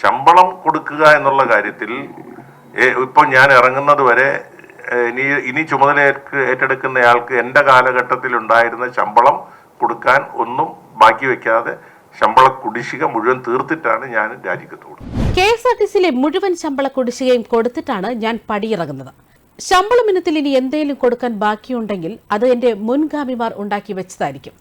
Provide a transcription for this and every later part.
ശമ്പളം കൊടുക്കുക എന്നുള്ള കാര്യത്തിൽ ഇപ്പൊ ഞാൻ ഇറങ്ങുന്നത് വരെ ഇനി ഇനി ചുമതല ഏറ്റെടുക്കുന്നയാൾക്ക് എന്റെ കാലഘട്ടത്തിൽ ഉണ്ടായിരുന്ന ശമ്പളം കൊടുക്കാൻ ഒന്നും ബാക്കി വെക്കാതെ ശമ്പള കുടിശ്ശിക മുഴുവൻ തീർത്തിട്ടാണ് ഞാൻ രാജിക്കത്തോട് കെ എസ് ആർ ടി സിയിലെ മുഴുവൻ ശമ്പള കുടിശ്ശികയും കൊടുത്തിട്ടാണ് ഞാൻ പടിയിറങ്ങുന്നത്. ശമ്പളം ഇനത്തിൽ ഇനി എന്തെങ്കിലും കൊടുക്കാൻ ബാക്കിയുണ്ടെങ്കിൽ അത് എന്റെ മുൻഗാമിമാർ ഉണ്ടാക്കി വെച്ചതായിരിക്കും.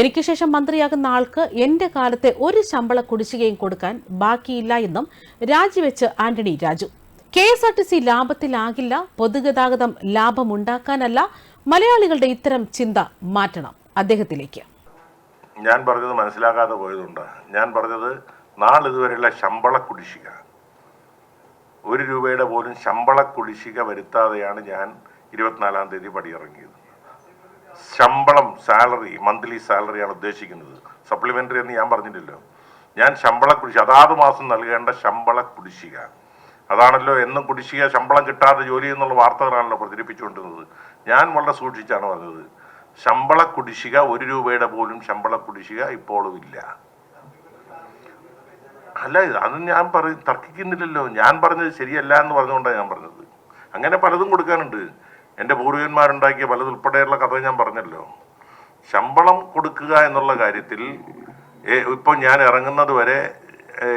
എനിക്ക് ശേഷം മന്ത്രിയാകുന്ന ആൾക്ക് എന്റെ കാലത്തെ ഒരു ശമ്പള കുടിശ്ശികയും കൊടുക്കാൻ ബാക്കിയില്ല എന്നും രാജിവെച്ച് Antony Raju. K S R T C ലാഭത്തിലാകില്ല പൊതുഗതാഗതം ലാഭമുണ്ടാക്കാനല്ല മലയാളികളുടെ ഇത്തരം ചിന്ത മാറ്റണം അദ്ദേഹത്തിലേക്ക്. ഞാൻ പറഞ്ഞത് മനസ്സിലാകാതെ പോയതുണ്ട് ഞാൻ പറഞ്ഞത് നാളിതുവരെയുള്ള ശമ്പള കുടിശ്ശിക. ഒരു രൂപയുടെ പോലും ശമ്പള കുടിശ്ശിക വരുത്താതെയാണ് ഞാൻ ഇരുപത്തിനാലാം തീയതി പടിയിറങ്ങിയത്. ശമ്പളം സാലറി മന്ത്ലി സാലറിയാണ് ഉദ്ദേശിക്കുന്നത്. സപ്ലിമെന്ററി എന്ന് ഞാൻ പറഞ്ഞില്ലല്ലോ. ഞാൻ ശമ്പള കുടിശ്ശിക അതാത് മാസം നൽകേണ്ട ശമ്പള കുടിശ്ശിക. അതാണല്ലോ എന്നും കുടിശ്ശിക ശമ്പളം കിട്ടാതെ ജോലി എന്നുള്ള വാർത്തകളാണല്ലോ പ്രചരിപ്പിച്ചുകൊണ്ടിരുന്നത്. ഞാൻ വളരെ സൂക്ഷിച്ചാണ് പറഞ്ഞത്. ശമ്പള കുടിശ്ശിക ഒരു രൂപയുടെ പോലും ശമ്പള കുടിശ്ശിക ഇപ്പോഴും ഇല്ല. അല്ല അത് ഞാൻ പറ തർക്കിക്കുന്നില്ലല്ലോ. ഞാൻ പറഞ്ഞത് ശരിയല്ല എന്ന് പറഞ്ഞുകൊണ്ടാണ് ഞാൻ പറഞ്ഞത്. അങ്ങനെ പലതും കൊടുക്കാനുണ്ട്. എന്റെ പൂർവികന്മാരുണ്ടാക്കിയ പലതുൾപ്പെടെയുള്ള കഥ ഞാൻ പറഞ്ഞല്ലോ. ശമ്പളം കൊടുക്കുക എന്നുള്ള കാര്യത്തിൽ ഇപ്പം ഞാൻ ഇറങ്ങുന്നത് വരെ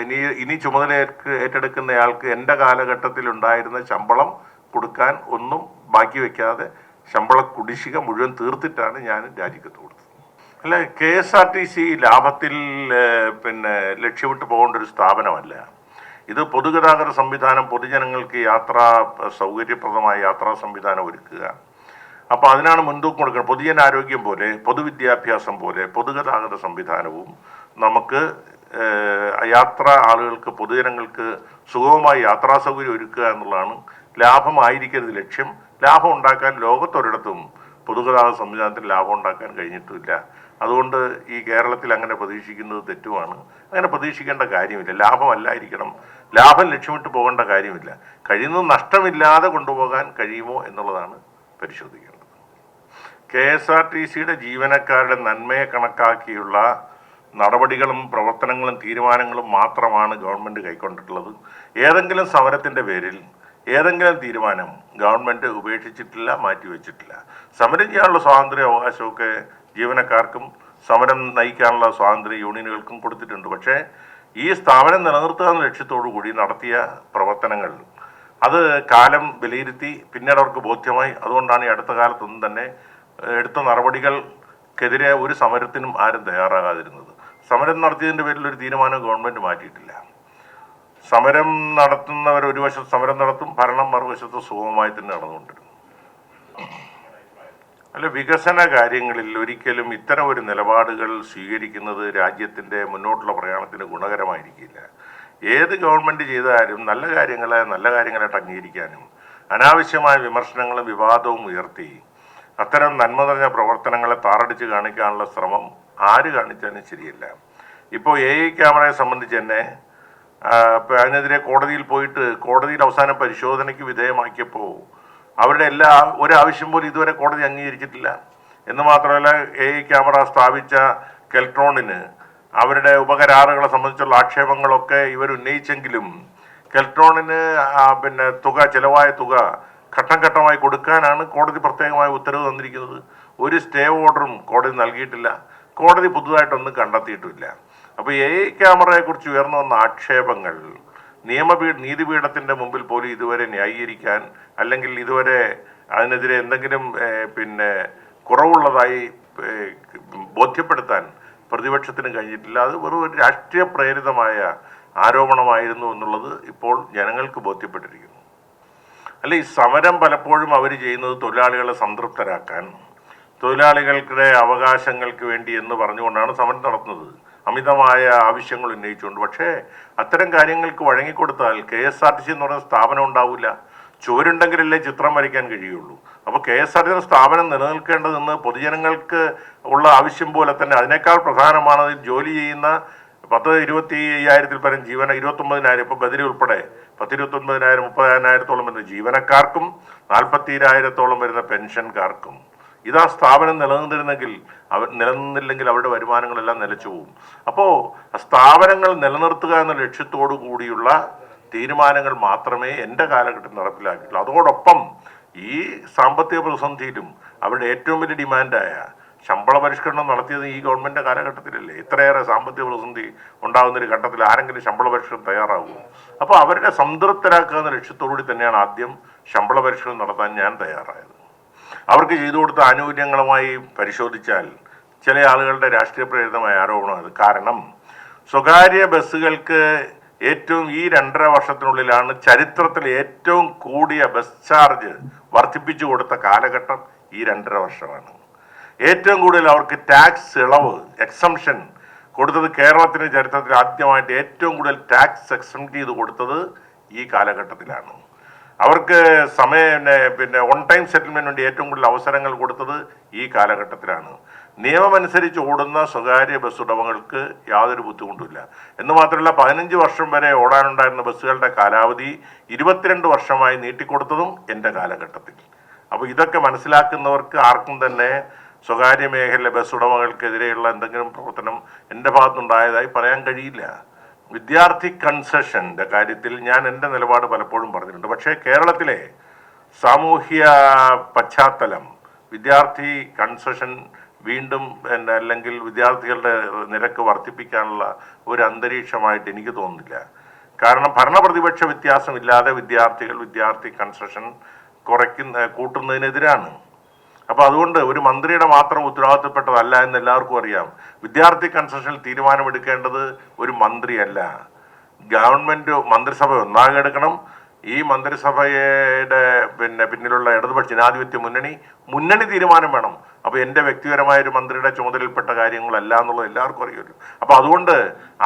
ഇനി ഇനി ചുമതല ഏറ്റെടുക്കുന്നയാൾക്ക് എന്റെ കാലഘട്ടത്തിൽ ഉണ്ടായിരുന്ന ശമ്പളം കൊടുക്കാൻ ഒന്നും ബാക്കി വെക്കാതെ ശമ്പള കുടിശ്ശിക മുഴുവൻ തീർത്തിട്ടാണ് ഞാൻ രാജിക്കത്ത് കൊടുത്തത്. അല്ല K S R T C ലാഭത്തിൽ പിന്നെ ലക്ഷ്യമിട്ട് പോകേണ്ട ഒരു സ്ഥാപനമല്ല. ഇത് പൊതുഗതാഗത സംവിധാനം പൊതുജനങ്ങൾക്ക് യാത്രാ സൗകര്യപ്രദമായ യാത്രാ സംവിധാനം ഒരുക്കുക. അപ്പോൾ അതിനാണ് മുൻതൂക്കം കൊടുക്കുന്നത്. പൊതുജനാരോഗ്യം പോലെ പൊതുവിദ്യാഭ്യാസം പോലെ പൊതുഗതാഗത സംവിധാനവും നമുക്ക് യാത്ര ആളുകൾക്ക് പൊതുജനങ്ങൾക്ക് സുഗമമായി യാത്രാ സൗകര്യം ഒരുക്കുക എന്നുള്ളതാണ് ലാഭമായിരിക്കരുത് ലക്ഷ്യം. ലാഭം ഉണ്ടാക്കാൻ ലോകത്തൊരിടത്തും പൊതുഗതാഗത സംവിധാനത്തിൽ ലാഭം ഉണ്ടാക്കാൻ കഴിഞ്ഞിട്ടില്ല. അതുകൊണ്ട് ഈ കേരളത്തിൽ അങ്ങനെ പ്രതീക്ഷിക്കുന്നത് തെറ്റുമാണ് അങ്ങനെ പ്രതീക്ഷിക്കേണ്ട കാര്യമില്ല. ലാഭമല്ലായിരിക്കണം. ലാഭം ലക്ഷ്യമിട്ട് പോകേണ്ട കാര്യമില്ല. കഴിയുന്ന നഷ്ടമില്ലാതെ കൊണ്ടുപോകാൻ കഴിയുമോ എന്നുള്ളതാണ് പരിശോധിക്കേണ്ടത്. കെ എസ് ആർ ടി സിയുടെ ജീവനക്കാരുടെ നന്മയെ കണക്കാക്കിയുള്ള നടപടികളും പ്രവർത്തനങ്ങളും തീരുമാനങ്ങളും മാത്രമാണ് ഗവൺമെന്റ് കൈക്കൊണ്ടിട്ടുള്ളത്. ഏതെങ്കിലും സമരത്തിന്റെ പേരിൽ ഏതെങ്കിലും തീരുമാനം ഗവൺമെന്റ് ഉപേക്ഷിച്ചിട്ടില്ല മാറ്റിവെച്ചിട്ടില്ല. സമരം ചെയ്യാനുള്ള സ്വാതന്ത്ര്യ അവകാശമൊക്കെ ജീവനക്കാർക്കും സമരം നയിക്കാനുള്ള സ്വാതന്ത്ര്യ യൂണിയനുകൾക്കും കൊടുത്തിട്ടുണ്ട്. പക്ഷേ ഈ സ്ഥാപനം നിലനിർത്തുക എന്ന ലക്ഷ്യത്തോടു കൂടി നടത്തിയ പ്രവർത്തനങ്ങൾ അത് കാലം വിലയിരുത്തി പിന്നീട് അവർക്ക് ബോധ്യമായി. അതുകൊണ്ടാണ് ഈ അടുത്ത കാലത്തൊന്നും തന്നെ എടുത്ത നടപടികൾക്കെതിരെ ഒരു സമരത്തിനും ആരും തയ്യാറാകാതിരുന്നത്. സമരം നടത്തിയതിന്റെ പേരിൽ ഒരു തീരുമാനം ഗവൺമെന്റ് മാറ്റിയിട്ടില്ല. സമരം നടത്തുന്നവർ ഒരു വശത്ത് സമരം നടത്തും ഭരണം മറുവശത്ത് സുഗമമായി തന്നെ നടന്നുകൊണ്ടിരുന്നു. അല്ല വികസന കാര്യങ്ങളിൽ ഒരിക്കലും ഇത്തരം ഒരു നിലപാടുകൾ സ്വീകരിക്കുന്നത് രാജ്യത്തിന്റെ മുന്നോട്ടുള്ള പ്രയാണത്തിന് ഗുണകരമായിരിക്കില്ല. ഏത് ഗവൺമെന്റ് ചെയ്താലും നല്ല കാര്യങ്ങളെ നല്ല കാര്യങ്ങളായിട്ട് അംഗീകരിക്കാനും അനാവശ്യമായ വിമർശനങ്ങളും വിവാദവും ഉയർത്തി അത്തരം നന്മ നിറഞ്ഞ പ്രവർത്തനങ്ങളെ താറടിച്ച് കാണിക്കാനുള്ള ശ്രമം ആര് കാണിച്ചാലും ശരിയല്ല. ഇപ്പോൾ എ ഐ ക്യാമറയെ സംബന്ധിച്ച് തന്നെ അതിനെതിരെ കോടതിയിൽ പോയിട്ട് കോടതിയിൽ അവസാനം പരിശോധനയ്ക്ക് വിധേയമാക്കിയപ്പോൾ അവരുടെ എല്ലാ ഒരു ആവശ്യം പോലും ഇതുവരെ കോടതി അംഗീകരിച്ചിട്ടില്ല. എന്ന് മാത്രമല്ല എ ഐ ക്യാമറ സ്ഥാപിച്ച കെൽട്രോണിന് അവരുടെ ഉപകരാറുകളെ സംബന്ധിച്ചുള്ള ആക്ഷേപങ്ങളൊക്കെ ഇവർ ഉന്നയിച്ചെങ്കിലും കെൽട്രോണിന് പിന്നെ തുക ചിലവായ തുക ഘട്ടം ഘട്ടമായി കൊടുക്കാനാണ് കോടതി പ്രത്യേകമായ ഉത്തരവ് തന്നിരിക്കുന്നത്. ഒരു സ്റ്റേ ഓർഡറും കോടതി നൽകിയിട്ടില്ല. കോടതി പുതുതായിട്ടൊന്നും കണ്ടെത്തിയിട്ടുമില്ല അപ്പോൾ എ ഐ ക്യാമറയെക്കുറിച്ച് ഉയർന്നു വന്ന ആക്ഷേപങ്ങൾ നിയമപീഠ നീതിപീഠത്തിന്റെ മുമ്പിൽ പോലും ഇതുവരെ ന്യായീകരിക്കാൻ അല്ലെങ്കിൽ ഇതുവരെ അതിനെതിരെ എന്തെങ്കിലും പിന്നെ കുറവുള്ളതായി ബോധ്യപ്പെടുത്താൻ പ്രതിപക്ഷത്തിന് കഴിഞ്ഞിട്ടില്ല. അത് വെറും ഒരു രാഷ്ട്രീയ പ്രേരിതമായ ആരോപണമായിരുന്നു എന്നുള്ളത് ഇപ്പോൾ ജനങ്ങൾക്ക് ബോധ്യപ്പെട്ടിരിക്കുന്നു. അല്ല ഈ സമരം പലപ്പോഴും അവർ ചെയ്യുന്നത് തൊഴിലാളികളെ സംതൃപ്തരാക്കാൻ തൊഴിലാളികളുടെ അവകാശങ്ങൾക്ക് വേണ്ടി എന്ന് പറഞ്ഞുകൊണ്ടാണ് സമരം നടത്തുന്നത്. അമിതമായ ആവശ്യങ്ങൾ ഉന്നയിച്ചുകൊണ്ട്. പക്ഷേ അത്തരം കാര്യങ്ങൾക്ക് വഴങ്ങിക്കൊടുത്താൽ K S R T C എന്ന് പറയുന്ന സ്ഥാപനം ഉണ്ടാവില്ല ചുവരുണ്ടെങ്കിലല്ലേ ചിത്രം വരയ്ക്കാൻ കഴിയുള്ളൂ. അപ്പോൾ K S R T C സ്ഥാപനം നിലനിൽക്കേണ്ടതെന്ന് പൊതുജനങ്ങൾക്ക് ഉള്ള ആവശ്യം പോലെ തന്നെ അതിനേക്കാൾ പ്രധാനമാണ് ജോലി ചെയ്യുന്ന പത്ത് ഇരുപത്തി അയ്യായിരത്തിൽ പരം ജീവന ഇരുപത്തൊമ്പതിനായിരം. ഇപ്പോൾ ബദരി ഉൾപ്പെടെ പത്ത് ഇരുപത്തൊമ്പതിനായിരം മുപ്പതിനായിരത്തോളം വരുന്ന ജീവനക്കാർക്കും നാൽപ്പത്തിരായിരത്തോളം വരുന്ന പെൻഷൻകാർക്കും. ഇതാ സ്ഥാപനം നിലനിന്നിരുന്നെങ്കിൽ അവർ നിലനിന്നില്ലെങ്കിൽ അവരുടെ വരുമാനങ്ങളെല്ലാം നിലച്ചു പോകും അപ്പോൾ സ്ഥാപനങ്ങൾ നിലനിർത്തുക എന്ന ലക്ഷ്യത്തോടു കൂടിയുള്ള തീരുമാനങ്ങൾ മാത്രമേ എന്റെ കാലഘട്ടം നടപ്പിലാക്കിയിട്ടുള്ളൂ. അതോടൊപ്പം ഈ സാമ്പത്തിക പ്രതിസന്ധിയിലും അവരുടെ ഏറ്റവും വലിയ ഡിമാൻഡായ ശമ്പള പരിഷ്കരണം നടത്തിയത് ഈ ഗവൺമെന്റ് കാലഘട്ടത്തിലല്ലേ? ഇത്രയേറെ സാമ്പത്തിക പ്രതിസന്ധി ഉണ്ടാകുന്ന ഒരു ഘട്ടത്തിൽ ആരെങ്കിലും ശമ്പള പരിഷ്കരണം തയ്യാറാകുമോ? അപ്പോൾ അവരുടെ സംതൃപ്തരാക്കുക എന്ന ലക്ഷ്യത്തോടുകൂടി തന്നെയാണ് ആദ്യം ശമ്പള പരിഷ്കരണം നടത്താൻ ഞാൻ തയ്യാറായത്. അവർക്ക് ചെയ്തു കൊടുത്ത ആനുകൂല്യങ്ങളുമായി പരിശോധിച്ചാൽ ചില ആളുകളുടെ രാഷ്ട്രീയ പ്രേരിതമായ അത്. കാരണം സ്വകാര്യ ബസ്സുകൾക്ക് ഏറ്റവും ഈ രണ്ടര വർഷത്തിനുള്ളിലാണ് ചരിത്രത്തിൽ ഏറ്റവും കൂടിയ ബസ് ചാർജ് വർദ്ധിപ്പിച്ചു കൊടുത്ത കാലഘട്ടം ഈ രണ്ടര വർഷമാണ്. ഏറ്റവും കൂടുതൽ അവർക്ക് ടാക്സ് ഇളവ് എക്സംഷൻ കൊടുത്തത് കേരളത്തിന്റെ ചരിത്രത്തിൽ ആദ്യമായിട്ട് ഏറ്റവും കൂടുതൽ ടാക്സ് എക്സംഷൻ ചെയ്ത് കൊടുത്തത് ഈ കാലഘട്ടത്തിലാണ്. അവർക്ക് സമയ പിന്നെ ഓൺ ടൈം സെറ്റിൽമെന്റ് വേണ്ടി ഏറ്റവും കൂടുതൽ അവസരങ്ങൾ കൊടുത്തത് ഈ കാലഘട്ടത്തിലാണ്. നിയമമനുസരിച്ച് ഓടുന്ന സ്വകാര്യ ബസ് ഉടമകൾക്ക് യാതൊരു ബുദ്ധിമുട്ടുമില്ല. എന്ന് മാത്രമല്ല പതിനഞ്ച് വർഷം വരെ ഓടാനുണ്ടായിരുന്ന ബസ്സുകളുടെ കാലാവധി ഇരുപത്തിരണ്ട് വർഷമായി നീട്ടിക്കൊടുത്തതും എന്റെ കാലഘട്ടത്തിൽ. അപ്പോൾ ഇതൊക്കെ മനസ്സിലാക്കുന്നവർക്ക് ആർക്കും തന്നെ സ്വകാര്യ മേഖലയിലെ ബസ് ഉടമകൾക്കെതിരെയുള്ള എന്തെങ്കിലും പ്രവർത്തനം എന്റെ ഭാഗത്തുനിന്നുണ്ടായതായി പറയാൻ കഴിയില്ല. വിദ്യാർത്ഥി കൺസെഷന്റെ കാര്യത്തിൽ ഞാൻ എന്റെ നിലപാട് പലപ്പോഴും പറഞ്ഞിട്ടുണ്ട്. പക്ഷേ കേരളത്തിലെ സാമൂഹ്യ പശ്ചാത്തലം വിദ്യാർത്ഥി കൺസെഷൻ വീണ്ടും പിന്നെ അല്ലെങ്കിൽ വിദ്യാർത്ഥികളുടെ നിരക്ക് വർദ്ധിപ്പിക്കാനുള്ള ഒരു അന്തരീക്ഷമായിട്ട് എനിക്ക് തോന്നുന്നില്ല. കാരണം ഭരണപ്രതിപക്ഷ വ്യത്യാസമില്ലാതെ വിദ്യാർത്ഥികൾ വിദ്യാർത്ഥി കൺസെഷൻ കുറയ്ക്കുന്ന കൂട്ടുന്നതിനെതിരാണ്. അപ്പോൾ അതുകൊണ്ട് ഒരു മന്ത്രിയുടെ മാത്രം ഉത്തരവാദിത്തപ്പെട്ടതല്ല എന്ന് എല്ലാവർക്കും അറിയാം. വിദ്യാർത്ഥി കൺസെഷനിൽ തീരുമാനമെടുക്കേണ്ടത് ഒരു മന്ത്രിയല്ല. ഗവൺമെന്റ് മന്ത്രിസഭ ഒന്നാകെ എടുക്കണം. ഈ മന്ത്രിസഭയുടെ പിന്നെ പിന്നിലുള്ള ഇടതുപക്ഷ ജനാധിപത്യ മുന്നണി മുന്നണി തീരുമാനം വേണം. അപ്പോൾ എന്റെ വ്യക്തിപരമായ ഒരു മന്ത്രിയുടെ ചുമതലയിൽപ്പെട്ട കാര്യങ്ങളല്ല എന്നുള്ളത് എല്ലാവർക്കും അറിയുമല്ലോ. അപ്പോൾ അതുകൊണ്ട്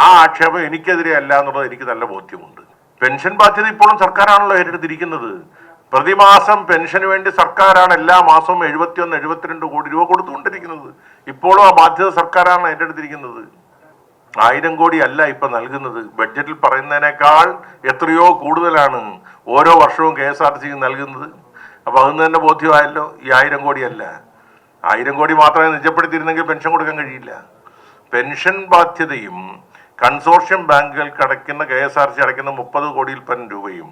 ആ ആക്ഷേപം എനിക്കെതിരെ അല്ല എന്നുള്ളത് എനിക്ക് നല്ല ബോധ്യമുണ്ട്. പെൻഷൻ ബാധ്യത ഇപ്പോഴും സർക്കാരാണല്ലോ ഏറ്റെടുത്തിരിക്കുന്നത്. പ്രതിമാസം പെൻഷന് വേണ്ടി സർക്കാരാണ് എല്ലാ മാസവും എഴുപത്തിയൊന്ന് എഴുപത്തിരണ്ട് കോടി രൂപ കൊടുത്തുകൊണ്ടിരിക്കുന്നത്. ഇപ്പോഴും ആ ബാധ്യത സർക്കാരാണ് ഏറ്റെടുത്തിരിക്കുന്നത് ആയിരം കോടി അല്ല ഇപ്പൊ നൽകുന്നത്. ബഡ്ജറ്റിൽ പറയുന്നതിനേക്കാൾ എത്രയോ കൂടുതലാണ് ഓരോ വർഷവും കെ എസ് ആർ സിക്ക് നൽകുന്നത്. അപ്പൊ അതിന് തന്നെ ബോധ്യമായല്ലോ? ഈ ആയിരം കോടി അല്ല. ആയിരം കോടി മാത്രമേ നിജപ്പെടുത്തിയിരുന്നെങ്കിൽ പെൻഷൻ കൊടുക്കാൻ കഴിയില്ല. പെൻഷൻ ബാധ്യതയും കൺസോർഷ്യം ബാങ്കുകൾക്ക് അടയ്ക്കുന്ന കെ എസ് ആർ സി അടയ്ക്കുന്ന മുപ്പത് കോടിയിൽ പരം രൂപയും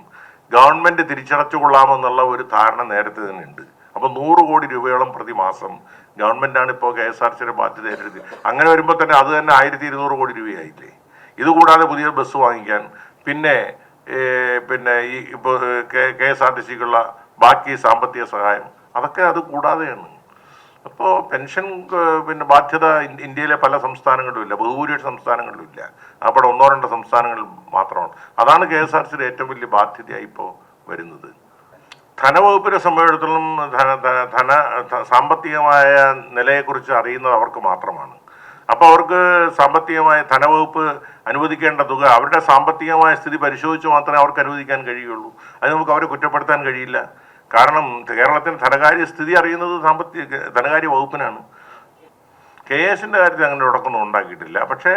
ഗവൺമെന്റ് തിരിച്ചടച്ചു കൊള്ളാമെന്നുള്ള ഒരു ധാരണ നേരത്തെ തന്നെ ഉണ്ട്. അപ്പൊ നൂറ് കോടി രൂപയോളം പ്രതിമാസം ഗവൺമെന്റാണ് ഇപ്പോൾ കെ എസ് ആർ സിയുടെ ബാധ്യത ഏറ്റെടുത്ത് അങ്ങനെ വരുമ്പോൾ തന്നെ അത് തന്നെ ആയിരത്തി ഇരുന്നൂറ് കോടി രൂപയായില്ലേ? ഇതുകൂടാതെ പുതിയ ബസ് വാങ്ങിക്കാൻ പിന്നെ പിന്നെ ഈ ഇപ്പോൾ കെ എസ് ആർ ടി സിക്കുള്ള ബാക്കി സാമ്പത്തിക സഹായം അതൊക്കെ അത് കൂടാതെയാണ്. അപ്പോൾ പെൻഷൻ പിന്നെ ബാധ്യത ഇന്ത്യയിലെ പല സംസ്ഥാനങ്ങളിലും ഇല്ല. ബഹുഭൂരിപക്ഷ സംസ്ഥാനങ്ങളിലും ഇല്ല. അവിടെ ഒന്നോ രണ്ടോ സംസ്ഥാനങ്ങളിൽ മാത്രമാണ്. അതാണ് കെ എസ് ആർ സിയുടെ ഏറ്റവും വലിയ ബാധ്യതയായി ഇപ്പോൾ വരുന്നത്. ധനവകുപ്പിനെ സംബന്ധിച്ചിടത്തോളം ധന ധന- സാമ്പത്തികമായ നിലയെക്കുറിച്ച് അറിയുന്നത് അവർക്ക് മാത്രമാണ്. അപ്പോൾ അവർക്ക് സാമ്പത്തികമായ ധനവകുപ്പ് അനുവദിക്കേണ്ട തുക അവരുടെ സാമ്പത്തികമായ സ്ഥിതി പരിശോധിച്ച് മാത്രമേ അവർക്ക് അനുവദിക്കാൻ കഴിയുള്ളൂ. അത് നമുക്ക് അവരെ കുറ്റപ്പെടുത്താൻ കഴിയില്ല. കാരണം കേരളത്തിന് ധനകാര്യ സ്ഥിതി അറിയുന്നത് സാമ്പത്തിക ധനകാര്യ വകുപ്പിനാണ്. കെ എസിന്റെ കാര്യത്തിൽ അങ്ങനെ ഉടക്കൊന്നും ഉണ്ടാക്കിയിട്ടില്ല. പക്ഷേ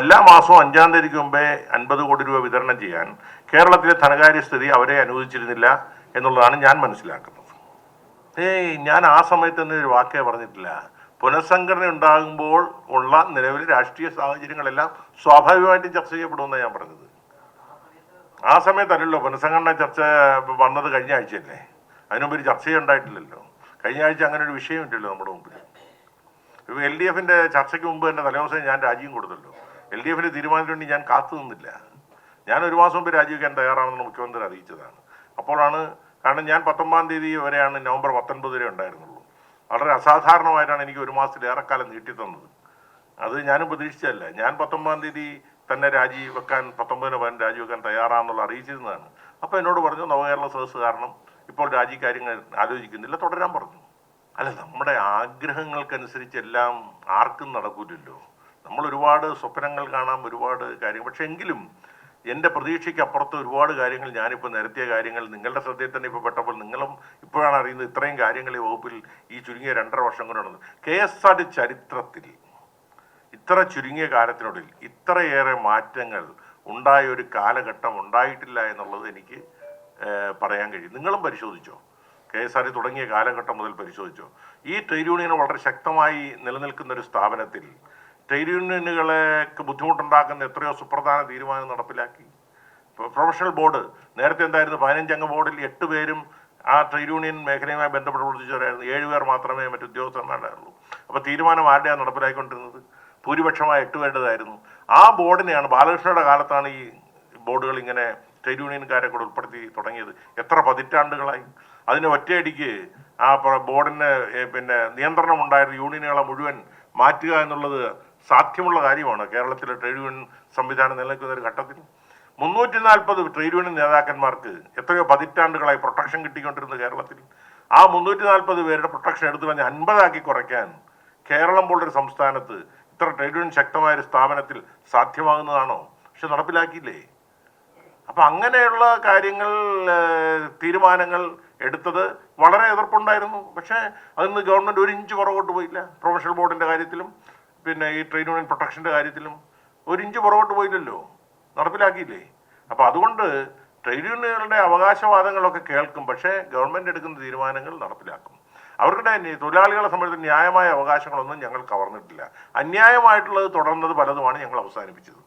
എല്ലാ മാസവും അഞ്ചാം തീയതിക്ക് മുമ്പേ അൻപത് കോടി രൂപ വിതരണം ചെയ്യാൻ കേരളത്തിലെ ധനകാര്യ സ്ഥിതി അവരെ അനുവദിച്ചിരുന്നില്ല എന്നുള്ളതാണ് ഞാൻ മനസ്സിലാക്കുന്നത്. ഏയ് ഞാൻ ആ സമയത്ത് തന്നെ ഒരു വാക്കേ പറഞ്ഞിട്ടില്ല. പുനഃസംഘടന ഉണ്ടാകുമ്പോൾ ഉള്ള നിലവിലെ രാഷ്ട്രീയ സാഹചര്യങ്ങളെല്ലാം സ്വാഭാവികമായിട്ടും ചർച്ച ചെയ്യപ്പെടുമെന്നാണ് ഞാൻ പറഞ്ഞത്. ആ സമയത്തല്ലല്ലോ പുനഃസംഘടന ചർച്ച വന്നത് കഴിഞ്ഞ ആഴ്ചയല്ലേ? അതിനുമുമ്പ് ഒരു ചർച്ചയുണ്ടായിട്ടില്ലല്ലോ കഴിഞ്ഞ ആഴ്ച അങ്ങനെ ഒരു വിഷയമില്ലല്ലോ നമ്മുടെ മുമ്പിൽ എൽ ഡി എഫിന്റെ ചർച്ചയ്ക്ക് മുമ്പ് തന്നെ തലേദിവസം ഞാൻ രാജിയും കൊടുത്തല്ലോ. എൽ ഡി എഫിന്റെ തീരുമാനത്തിന് വേണ്ടി ഞാൻ കാത്തു നിന്നില്ല. ഞാൻ ഒരു മാസം മുമ്പ് രാജിവെക്കാൻ തയ്യാറാണെന്ന് മുഖ്യമന്ത്രി അറിയിച്ചതാണ്. അപ്പോഴാണ് കാരണം ഞാൻ പത്തൊമ്പതാം തീയതി വരെയാണ് നവംബർ പത്തൊൻപത് വരെ ഉണ്ടായിരുന്നുള്ളൂ. വളരെ അസാധാരണമായിട്ടാണ് എനിക്ക് ഒരു മാസത്തിലേറെക്കാലം നീട്ടി തന്നത് അത് ഞാനും പ്രതീക്ഷിച്ചതല്ല. ഞാൻ പത്തൊമ്പതാം തീയതി തന്നെ രാജി വെക്കാൻ പത്തൊമ്പതിന് പകരം രാജിവെക്കാൻ തയ്യാറാണെന്നുള്ള അറിയിച്ചിരുന്നതാണ്. അപ്പോൾ എന്നോട് പറഞ്ഞു നവകേരള സദസ് കാരണം ഇപ്പോൾ രാജി കാര്യങ്ങൾ ആലോചിക്കുന്നില്ല തുടരാൻ പറഞ്ഞു. അല്ല നമ്മുടെ ആഗ്രഹങ്ങൾക്കനുസരിച്ച് എല്ലാം ആർക്കും നടക്കൂലല്ലോ. നമ്മൾ ഒരുപാട് സ്വപ്നങ്ങൾ കാണാം ഒരുപാട് കാര്യങ്ങൾ. പക്ഷെ എങ്കിലും എന്റെ പ്രതീക്ഷയ്ക്ക് അപ്പുറത്ത് ഒരുപാട് കാര്യങ്ങൾ ഞാനിപ്പോൾ നിരത്തിയ കാര്യങ്ങൾ നിങ്ങളുടെ ശ്രദ്ധയിൽ തന്നെ ഇപ്പോൾ പെട്ടപ്പോൾ നിങ്ങളും ഇപ്പോഴാണ് അറിയുന്നത് ഇത്രയും കാര്യങ്ങൾ ഈ വകുപ്പിൽ ഈ ചുരുങ്ങിയ രണ്ടര വർഷം കൊണ്ട് നടന്നത് കെ എസ് ആർ ചരിത്രത്തിൽ ഇത്ര ചുരുങ്ങിയ കാലത്തിനുള്ളിൽ ഇത്രയേറെ മാറ്റങ്ങൾ ഉണ്ടായ ഒരു കാലഘട്ടം ഉണ്ടായിട്ടില്ല എന്നുള്ളത് എനിക്ക് പറയാൻ കഴിയും. നിങ്ങളും പരിശോധിച്ചോ? കെ എസ് ആർ ടി തുടങ്ങിയ കാലഘട്ടം മുതൽ പരിശോധിച്ചോ? ഈ ട്രേഡ് യൂണിയൻ വളരെ ശക്തമായി നിലനിൽക്കുന്ന ഒരു സ്ഥാപനത്തിൽ ട്രേഡ് യൂണിയനുകളെക്ക് ബുദ്ധിമുട്ടുണ്ടാക്കുന്ന എത്രയോ സുപ്രധാന തീരുമാനം നടപ്പിലാക്കി. പ്രൊഫഷണൽ ബോർഡ് നേരത്തെ എന്തായിരുന്നു പതിനഞ്ചംഗ ബോർഡിൽ എട്ട് പേരും ആ ട്രേഡ് യൂണിയൻ മേഖലയുമായി ബന്ധപ്പെട്ട് പ്രവർത്തിച്ചവരായിരുന്നു. ഏഴുപേർ മാത്രമേ മറ്റു ഉദ്യോഗസ്ഥന്മാരുണ്ടായിരുന്നുള്ളൂ. അപ്പോൾ തീരുമാനം ആരുടെയാണ് നടപ്പിലാക്കിക്കൊണ്ടിരുന്നത്? ഭൂരിപക്ഷമായ എട്ടുവേണ്ടതായിരുന്നു ആ ബോർഡിനെയാണ് ബാലകൃഷ്ണയുടെ കാലത്താണ് ഈ ബോർഡുകൾ ഇങ്ങനെ ട്രേഡ് യൂണിയൻകാരെ കൂടെ ഉൾപ്പെടുത്തി തുടങ്ങിയത്. എത്ര പതിറ്റാണ്ടുകളായി. അതിന് ഒറ്റയടിക്ക് ആ ബോർഡിന് പിന്നെ നിയന്ത്രണം ഉണ്ടായിരുന്ന യൂണിയനുകളെ മുഴുവൻ മാറ്റുക എന്നുള്ളത് സാധ്യമുള്ള കാര്യമാണ് കേരളത്തിലെ ട്രേഡ് യൂണിയൻ സംവിധാനം നിലനിൽക്കുന്ന ഒരു ഘട്ടത്തിൽ. മുന്നൂറ്റി നാൽപ്പത് ട്രേഡ് യൂണിയൻ നേതാക്കന്മാർക്ക് എത്രയോ പതിറ്റാണ്ടുകളായി പ്രൊട്ടക്ഷൻ കിട്ടിക്കൊണ്ടിരുന്ന കേരളത്തിൽ. ആ മുന്നൂറ്റി നാൽപ്പത് പേരുടെ പ്രൊട്ടക്ഷൻ എടുത്തു കഴിഞ്ഞാൽ അൻപതാക്കി കുറയ്ക്കാൻ കേരളം പോലൊരു സംസ്ഥാനത്ത് ഇത്ര ട്രേഡ് യൂണിയൻ ശക്തമായ ഒരു സ്ഥാപനത്തിൽ സാധ്യമാകുന്നതാണോ? പക്ഷെ നടപ്പിലാക്കിയില്ലേ? അപ്പൊ അങ്ങനെയുള്ള കാര്യങ്ങൾ തീരുമാനങ്ങൾ എടുത്തത് വളരെ എതിർപ്പുണ്ടായിരുന്നു. പക്ഷേ അതിന് ഗവൺമെന്റ് ഒരു ഇഞ്ച് പുറകോട്ട് പോയില്ല. പ്രൊഫഷണൽ ബോർഡിന്റെ കാര്യത്തിലും പിന്നെ ഈ ട്രേഡ് യൂണിയൻ പ്രൊട്ടക്ഷന്റെ കാര്യത്തിലും ഒരു ഇഞ്ച് പുറകോട്ട് പോയില്ലല്ലോ. നടപ്പിലാക്കിയില്ലേ? അപ്പൊ അതുകൊണ്ട് ട്രേഡ് യൂണിയനുകളുടെ അവകാശവാദങ്ങളൊക്കെ കേൾക്കും. പക്ഷേ ഗവൺമെന്റ് എടുക്കുന്ന തീരുമാനങ്ങൾ നടപ്പിലാക്കും. അവരുടെ തൊഴിലാളികളെ സംബന്ധിച്ച് ന്യായമായ അവകാശങ്ങളൊന്നും ഞങ്ങൾ കവർന്നിട്ടില്ല. അന്യായമായിട്ടുള്ളത് തുടർന്നത് പലതുമാണ് ഞങ്ങൾ അവസാനിപ്പിച്ചത്.